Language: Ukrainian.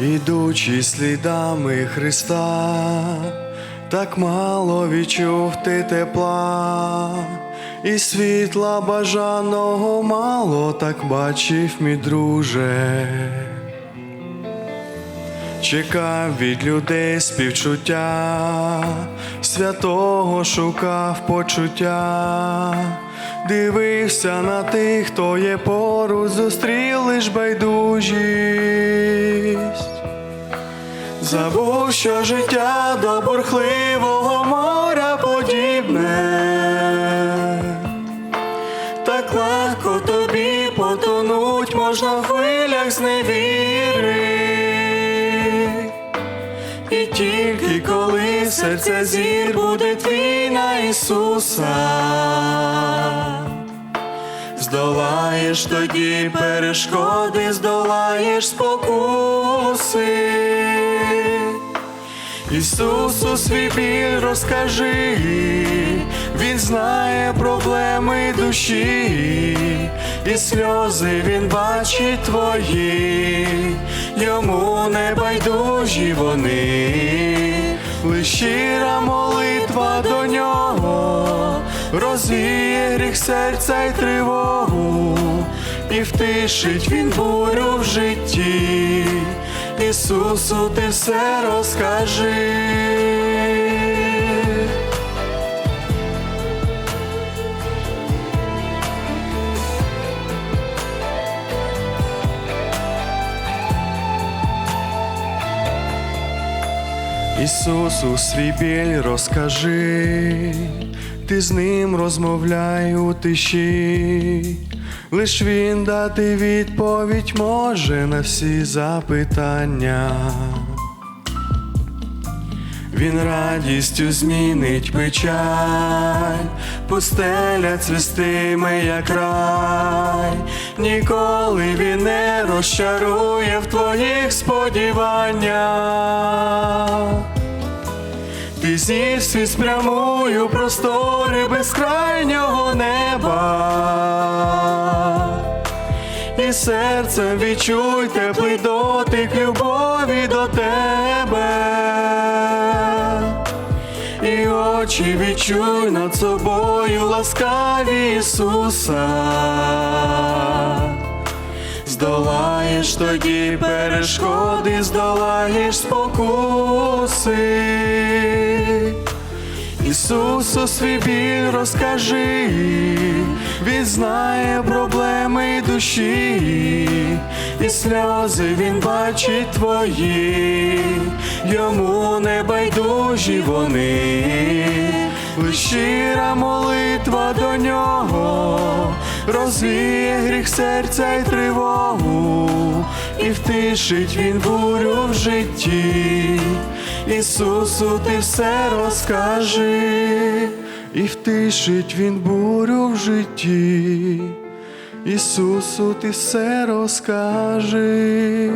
Ідучи слідами Христа, так мало відчув ти тепла, і світла бажаного мало так бачив, мій друже. Чекав від людей співчуття, святого шукав почуття, дивився на тих, хто є поруч, зустрів лиш байдужість. Забув, що життя до бурхливого моря подібне, так легко тобі потонуть можна в хвилях зневіри. І тільки коли серце зір буде твій на Ісуса, здолаєш тоді перешкоди, здолаєш спокуси. Ісусу свій біль розкажи, Він знає проблеми душі, і сльози він бачить твої, йому не байдужі вони, лиш щира молитва до нього, розвіє гріх серця й тривогу, і втишить він бурю в житті. Ісусу, ти все розкажи. Ісусу свій біль розкажи, ти з ним розмовляй у тиші, лиш він дати відповідь може на всі запитання. Він радістю змінить печаль, пустеля цвістиме, як рай, ніколи він не розчарує в твоїх сподіваннях. Ти світ спрямую простори безкрайнього неба. І серцем відчуй теплий дотик любові до тебе. І очі відчуй над собою ласкаві Ісуса. Здолаєш тоді перешкоди, здолаєш спокуси. Ісусу свій біль розкажи, Він знає проблеми душі, і сльози він бачить твої, йому не байдужі вони, щира молитва до нього, розвіє гріх серця й тривогу, і втишить він бурю в житті. Ісусу, ти все розкажи, і втишить він бурю в житті. Ісусу, ти все розкажи.